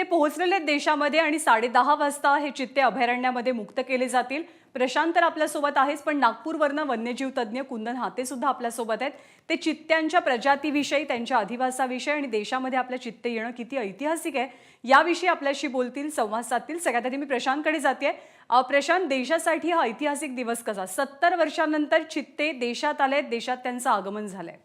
चित्ते पोहोचलेले आहेत देशामध्ये आणि साडेदहा वाजता हे चित्ते अभयारण्यामध्ये मुक्त केले जातील. प्रशांत तर आपल्यासोबत आहेच पण नागपूरवरनं वन्यजीव तज्ज्ञ कुंदन हाते सुद्धा आपल्यासोबत आहेत. ते चित्त्यांच्या प्रजातीविषयी त्यांच्या अधिवासाविषयी आणि देशामध्ये आपल्या चित्ते येणं किती ऐतिहासिक आहे याविषयी आपल्याशी बोलतील संवाद साधतील. सगळ्यात आधी मी प्रशांतकडे जाते प्रशांत देशासाठी हा ऐतिहासिक दिवस कसा? सत्तर वर्षानंतर चित्ते देशात आले देशात त्यांचं आगमन झालंय.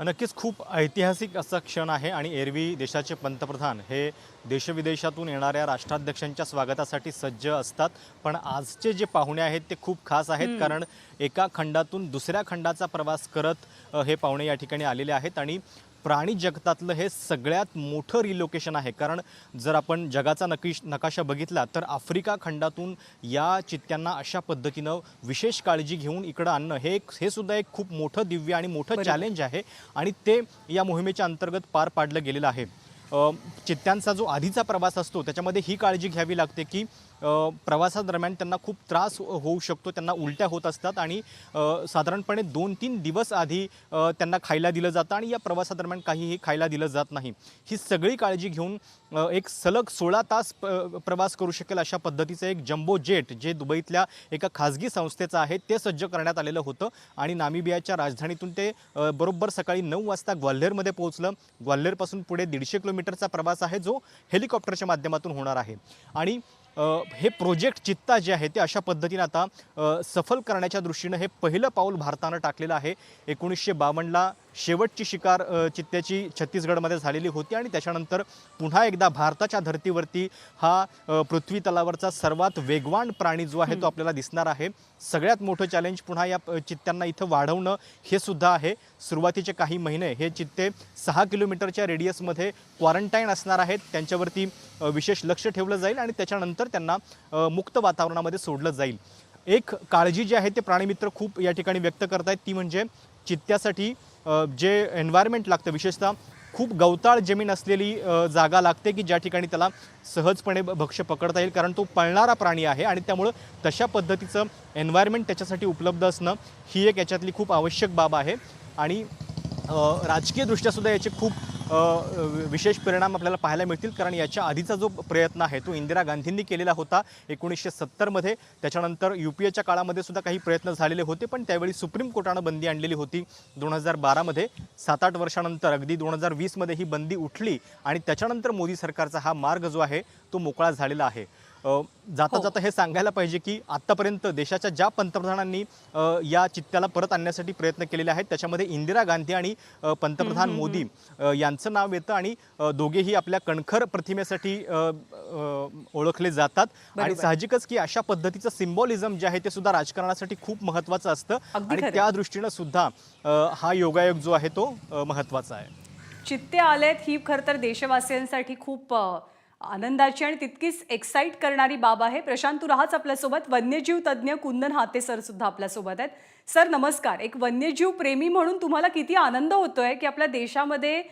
नक्कीच खूप ऐतिहासिक असा क्षण आहे आणि एरवी देशाचे पंतप्रधान हे देशविदेशातून येणाऱ्या राष्ट्राध्यक्षांच्या स्वागतासाठी सज्ज असतात. पण आजचे जे पाहुणे आहेत ते खूप खास आहेत कारण एका खंडातून दुसऱ्या खंडाचा प्रवास करत हे पाहुणे या ठिकाणी आलेले आहेत आणि प्राणी जगतातलं हे सगळ्यात मोठं रिलोकेशन आहे. कारण जर आपण जगाचा नकीश नकाशा बघितला तर आफ्रिका खंडातून या चित्त्यांना अशा पद्धतीनं विशेष काळजी घेऊन इकडं आणणं हे एक हे सुद्धा एक खूप मोठं दिव्य आणि मोठं. चॅलेंज आहे. आणि ते या मोहिमेच्या अंतर्गत पार पाडलं गेलेलं आहे. चित्त्यांचा जो आधीचा प्रवास असतो त्याच्यामध्ये ही काळजी घ्यावी लागते की प्रवासादरम्यान त्यांना खूप त्रास होऊ शकतो त्यांना उलट्या होत असतात आणि साधारणपणे दोन तीन दिवस आधी त्यांना खायला दिलं जातं आणि या प्रवासादरम्यान काहीही खायला दिलं जात नाही. ही सगळी काळजी घेऊन एक सलग सोळा तास प- प्रवास करू शकेल अशा पद्धतीचं एक जम्बो जेट जे दुबईतल्या एका खाजगी संस्थेचं आहे ते सज्ज करण्यात आलेलं होतं आणि नामिबियाच्या राजधानीतून ते बरोबर सकाळी नऊ वाजता ग्वाल्हेरमध्ये पोहोचलं. ग्वाल्हेरपासून पुढे दीडशे किलोमीटरचा प्रवास आहे जो हेलिकॉप्टरच्या माध्यमातून होणार आहे. आणि हे प्रोजेक्ट चित्ता जे आहे ते अशा पद्धतीनं आता सफल करण्याच्या दृष्टीनं हे पहिलं पाऊल भारतानं टाकलेलं आहे. एकोणीसशे बावन्नला शेवटची शिकार चित्त्याची छत्तीसगडमध्ये झालेली होती आणि त्याच्यानंतर पुन्हा एकदा भारताच्या धर्तीवरती हा पृथ्वी तलावरचा सर्वात वेगवान प्राणी जो आहे तो आपल्याला दिसणार आहे. सगळ्यात मोठं चॅलेंज पुन्हा या चित्त्यांना इथं वाढवणं हे सुद्धा आहे. सुरुवातीचे काही महिने हे चित्ते सहा किलोमीटरच्या रेडियसमध्ये क्वारंटाईन असणार आहेत. त्यांच्यावरती विशेष लक्ष ठेवलं जाईल आणि त्याच्यानंतर त्यांना मुक्त वातावरणामध्ये सोडलं जाईल. एक काळजी जी आहे ते प्राणीमित्र खूप या ठिकाणी व्यक्त करतायत. ती म्हणजे चित्त्यासाठी जे एन्व्हायरमेंट लागतं विशेषतः खूप गवताळ जमीन असलेली जागा लागते की ज्या ठिकाणी त्याला सहजपणे भक्ष भक्ष्य पकडता येईल. कारण तो पळणारा प्राणी आहे आणि त्यामुळं तशा पद्धतीचं एन्व्हायरमेंट त्याच्यासाठी उपलब्ध असणं ही एक याच्यातली खूप आवश्यक बाब आहे. आणि राजकीयदृष्ट्या सुद्धा याचे खूप विशेष परिणाम आपल्याला पाहायला मिळतील. कारण याच्या आधीचा जो प्रयत्न आहे तो इंदिरा गांधींनी केलेला होता एकोणीसशे सत्तरमध्ये. त्याच्यानंतर यू पी एच्या काळामध्ये सुद्धा काही प्रयत्न झालेले होते पण त्यावेळी सुप्रीम कोर्टानं बंदी आणलेली होती दोन हजार बारामध्ये. सात आठ वर्षानंतर अगदी दोन हजार वीसमध्ये ही बंदी उठली आणि त्याच्यानंतर मोदी सरकारचा हा मार्ग जो आहे तो मोकळा झालेला आहे. जाता हो. जाता हे सांगायला पाहिजे की आतापर्यंत देशाच्या ज्या पंतप्रधानांनी या चित्त्याला परत आणण्यासाठी प्रयत्न केलेले आहेत त्याच्यामध्ये इंदिरा गांधी आणि पंतप्रधान मोदी यांचं नाव येतं आणि दोघेही आपल्या कणखर प्रतिमेसाठी ओळखले जातात आणि. साहजिकच की अशा पद्धतीचं सिम्बॉलिझम जे आहे ते सुद्धा राजकारणासाठी खूप महत्त्वाचं असतं आणि. त्या दृष्टीनं सुद्धा हा योगायोग जो आहे तो अ, महत्त्वाचा आहे चित्ते आलेत ही खरं तर देशवासियांसाठी खूप आनंदाची आणि तितकीच एक्साईट करणारी बाब आहे. प्रशांत तू राहाच आपल्यासोबत. वन्यजीव तज्ज्ञ कुंदन हाते सर सुद्धा आपल्यासोबत आहेत. सर नमस्कार. एक वन्यजीव प्रेमी म्हणून तुम्हाला किती आनंद होतोय की आपल्या देशामध्ये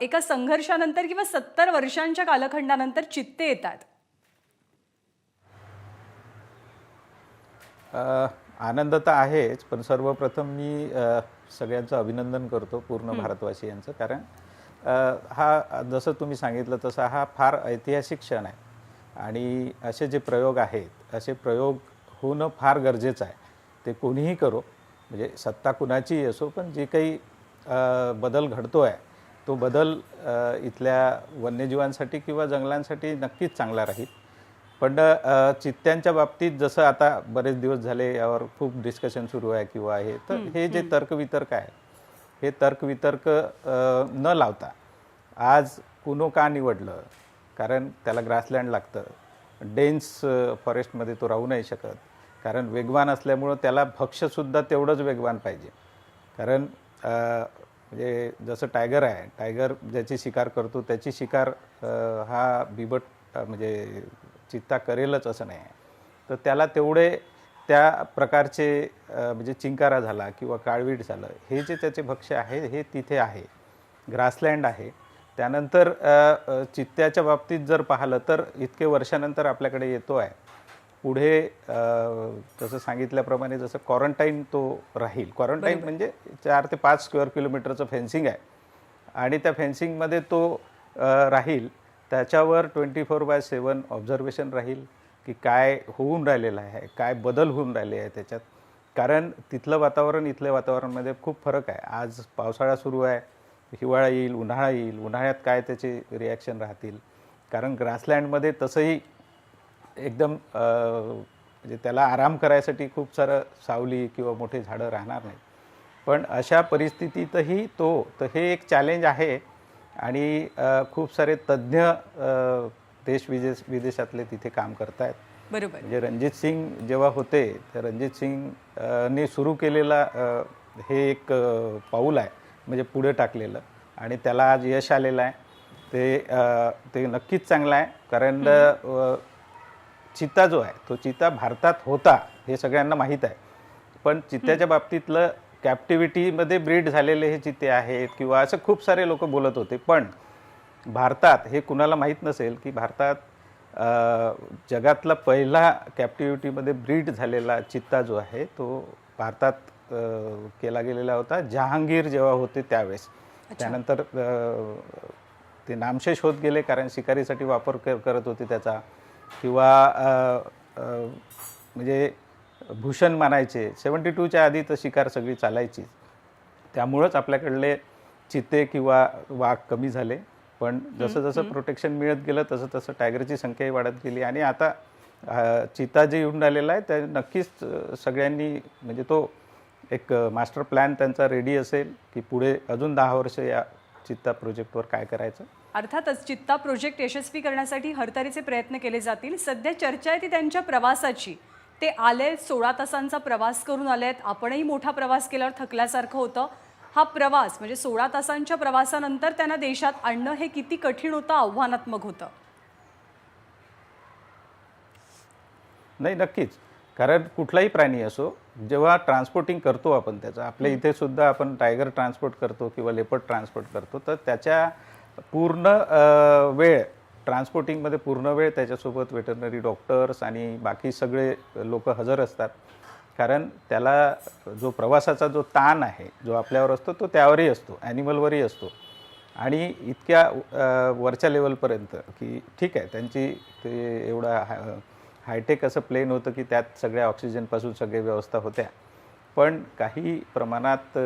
एका संघर्षानंतर किंवा सत्तर वर्षांच्या कालखंडानंतर चित्ते येतात. आनंद तर आहेच पण सर्वप्रथम मी सगळ्यांचं अभिनंदन करतो पूर्ण भारतवासियांचं. कारण हा जसं तुम्ही सांगितलं तसा हा फार ऐतिहासिक क्षण आहे. आणि असे जे प्रयोग आहेत असे प्रयोग होणं फार गरजेचं आहे. ते कोणीही करो. म्हणजे सत्ता कुणाचीही असो पण जे काही बदल घडतो आहे तो बदल इथल्या वन्यजीवांसाठी किंवा जंगलांसाठी नक्कीच चांगला राहील. पण चित्त्यांच्या बाबतीत जसं आता बरेच दिवस झाले यावर खूप डिस्कशन सुरू आहे किंवा हे तर हे जे तर्कवितर्क आहे हे तर्कवितर्क न लावता आज कुनो का निवडलं? कारण त्याला ग्रासलँड लागतं. डेन्स फॉरेस्टमध्ये तो राहू नाही शकत. कारण वेगवान असल्यामुळं त्याला भक्ष्यसुद्धा तेवढंच वेगवान पाहिजे. कारण म्हणजे जसं टायगर आहे टायगर ज्याची शिकार करतो त्याची शिकार हा बिबट म्हणजे चित्ता करेलच असं नाही. आहे तर त्याला तेवढे त्या प्रकारचे म्हणजे चिंकारा झाला किंवा काळवीट झालं हे जे त्याचे भक्ष्य आहे हे तिथे आहे. ग्रासलँड आहे. त्यानंतर चित्त्याच्या बाबतीत जर पाहिलं तर इतके वर्षानंतर आपल्याकडे येतो आहे. पुढे जसं सांगितल्याप्रमाणे जसं क्वारंटाईन तो राहील. क्वारंटाईन म्हणजे चार ते पाच स्क्वेअर किलोमीटरचं फेन्सिंग आहे. आणि त्या फेन्सिंगमध्ये तो राहील. त्याच्यावर twenty four by seven observation राहील. की काय होऊन राहिलेलं आहे काय बदल होऊन राहिले आहे त्याच्यात. कारण तिथलं वातावरण इथल्या वातावरणामध्ये खूप फरक आहे. आज पावसाळा सुरू आहे हिवाळा येईल उन्हाळा येईल उन्हाळ्यात काय त्याचे रिॲक्शन राहतील? कारण ग्रासलँडमध्ये तसंही एकदम म्हणजे त्याला आराम करायसाठी खूप सारं सावली किंवा मोठे झाडं राहणार नाही पण अशा परिस्थितीतही तो तर हे एक चॅलेंज आहे. आणि खूप सारे तज्ज्ञ देश विदेश विदेशातले तिथे काम करतायत. बरोबर. म्हणजे रणजित सिंग जेव्हा होते तर रणजित सिंग ने सुरू केलेला हे एक पाऊल आहे म्हणजे पुढे टाकलेलं. आणि त्याला आज यश आलेलं आहे. ते अ, ते नक्कीच चांगलं आहे. कारण अ, चित्ता जो आहे तो चित्ता भारतात होता हे सगळ्यांना माहीत आहे. पण चित्त्याच्या बाबतीतलं कॅप्टिव्हिटीमध्ये ब्रीड झालेले हे चित्ते आहेत किंवा असं खूप सारे लोक बोलत होते. पण भारतात हे कुणाला माहीत नसेल की भारतात जगातला पहिला कॅप्टिव्हिटीमध्ये ब्रीड झालेला चित्ता जो आहे तो भारतात केला गेलेला होता. जहांगीर जेव्हा होते त्यावेळेस. त्यानंतर ते नामशेष होत गेले कारण शिकारीसाठी वापर करत होते त्याचा. किंवा म्हणजे भूषण मानायचे. सेवन्टी टूच्या आधी तर शिकार सगळी चालायची त्यामुळंच आपल्याकडले चित्ते किंवा वाघ कमी झाले. पण जसं जसं प्रोटेक्शन मिळत गेलं तसं तसं टायगरची संख्याही वाढत गेली. आणि आता चिता जे येऊन राहिलेला आहे त्या नक्कीच सगळ्यांनी म्हणजे तो एक मास्टर प्लॅन त्यांचा रेडी असेल की पुढे अजून दहा वर्ष या चित्ता प्रोजेक्टवर काय करायचं. अर्थातच चित्ता प्रोजेक्ट यशस्वी करण्यासाठी हरतऱ्हेचे प्रयत्न केले जातील. सध्या चर्चा आहे ती त्यांच्या प्रवासाची. ते आले सोळा तासांचा प्रवास करून आलेत. आपणही मोठा प्रवास केल्यावर थकल्यासारखं होतं. हा प्रवास म्हणजे सोळा तासांच्या प्रवासानंतर त्यांना देशात आणणं हे किती कठीण होतं आव्हानात्मक होतं? नाही नक्कीच. कारण कुठलाही प्राणी असो जेव्हा ट्रान्सपोर्टिंग करतो आपण त्याचं आपल्या इथे सुद्धा आपण टायगर ट्रान्सपोर्ट करतो किंवा लेपर्ड ट्रान्सपोर्ट करतो तर त्याच्या पूर्ण वेळ ट्रान्सपोर्टिंगमध्ये पूर्ण वेळ त्याच्यासोबत वेटरनरी डॉक्टर्स आणि बाकी सगळे लोक हजर असतात. कारण त्याला जो प्रवासाचा जो ताण आहे जो आपल्यावर असतो तो त्यावरही असतो ॲनिमलवरही असतो. आणि इतक्या वरच्या लेवलपर्यंत की ठीक आहे त्यांची ते एवढा हाय हायटेक असं प्लेन होतं की त्यात सगळ्या ऑक्सिजनपासून सगळ्या व्यवस्था होत्या. पण काही प्रमाणात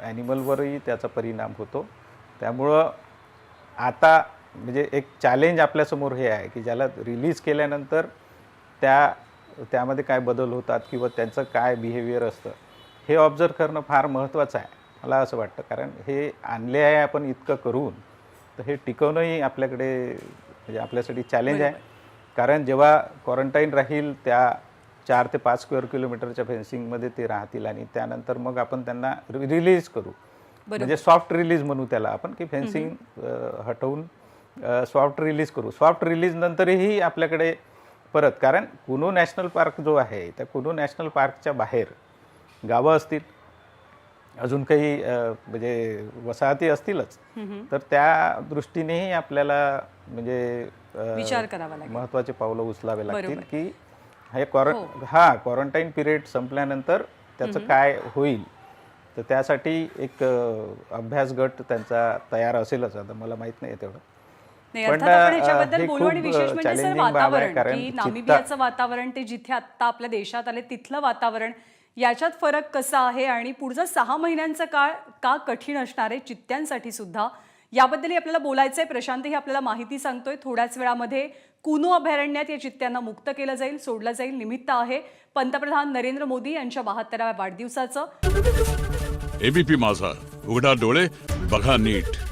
ॲनिमलवरही त्याचा परिणाम होतो. त्यामुळं आता म्हणजे एक चॅलेंज आपल्यासमोर हे आहे की ज्याला रिलीज केल्यानंतर त्या त्यामध्ये काय बदल होतात किंवा त्यांचं काय बिहेवियर असतं हे ऑब्झर्व करणं फार महत्त्वाचं आहे मला असं वाटतं. कारण हे आणले आहे आपण इतकं करून तर हे टिकवणंही आपल्याकडे म्हणजे आपल्यासाठी चॅलेंज आहे. कारण जेव्हा क्वारंटाईन राहील त्या चार ते पाच स्क्वेअर किलोमीटरच्या फेन्सिंगमध्ये ते राहतील आणि त्यानंतर मग आपण त्यांना रिलीज करू. म्हणजे सॉफ्ट रिलीज म्हणू त्याला आपण की फेन्सिंग हटवून सॉफ्ट रिलीज करू. सॉफ्ट रिलीज नंतरही आपल्याकडे परत कारण कुनो नॅशनल पार्क जो आहे त्या कुनो नॅशनल पार्कच्या बाहेर गावं असतील अजून काही म्हणजे वसाहती असतीलच तर त्या दृष्टीनेही आपल्याला म्हणजे अ, विचार करावा लागेल. महत्त्वाचे पावलं उचलावे लागतील. की हे क्वार हा. क्वारंटाईन पिरियड संपल्यानंतर त्याचं काय होईल तर त्यासाठी एक अभ्यास गट त्यांचा तयार असेलच आता मला माहीत नाही तेवढं. नाही पण, अर्थात आपण अ, ह्याच्याबद्दल बोलू आणि खूप, विशेष अ, म्हणजे सर वातावरण की नामिबियाचं वातावरण ते जिथे आत्ता आपल्या देशात आले तिथलं वातावरण याच्यात फरक कसा आहे? आणि पुढचं सहा महिन्यांचा काळ का कठीण असणार आहे चित्त्यांसाठी सुद्धा? याबद्दलही आपल्याला बोलायचं आहे प्रशांतही आपल्याला माहिती सांगतोय. थोड्याच वेळामध्ये कुनो अभयारण्यात या चित्त्यांना मुक्त केलं जाईल सोडलं जाईल निमित्त आहे. पंतप्रधान नरेंद्र मोदी यांच्या बहात्तराव्या वाढदिवसाचं. एबीपी माझा उघडा डोळे बघा नीट.